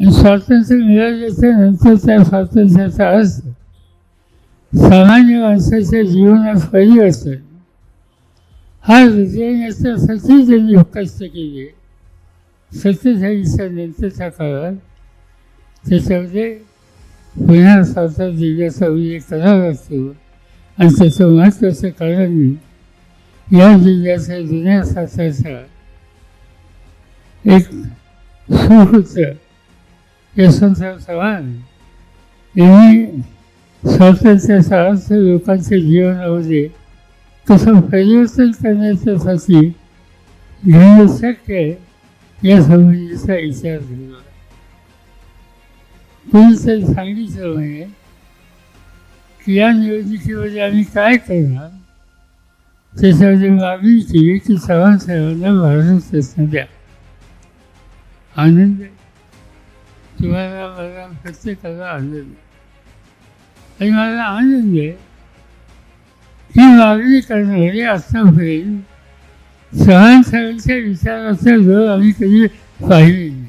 आणि स्वातंत्र्य मिळाल्याच्या नंतर त्या स्वातंत्र्याचा अर्थ सामान्य माणसाच्या जीवनात परिवर्तन हा रुजवण्यासाठी त्यांनी कष्ट केले. सत्तेचाळीसच्या नंतरच्या काळात त्याच्यामध्ये पुन्हा स्वातंत्र्य दिल्याचा उल्लेख करावा लागतो. आणि त्याचं महत्त्वाचं कारण मी या जिल्ह्याच्या जुन्या साताचा एक सुहृत यशवंतराव चव्हाण यांनी स्वातंत्र्याचा अर्थ लोकांच्या जीवनामध्ये कसं परिवर्तन करण्याच्यासाठी घेणं शक्य आहे या संबंधीचा विचार केला. कोणीतरी सांगितलं म्हणे की या निवडणुकीमध्ये आम्ही काय करणार? त्याच्यामध्ये मागणी केली की चव्हाण साहेबांना भारत रत्न द्या. आनंद आहे. तुम्हाला मला प्रत्येकाला आनंद आहे. आणि मला आनंद आहे. ही मागणी करणारे आतापर्यंत चव्हाण साहेबांच्या विचाराचं जर आम्ही कधी पाहिली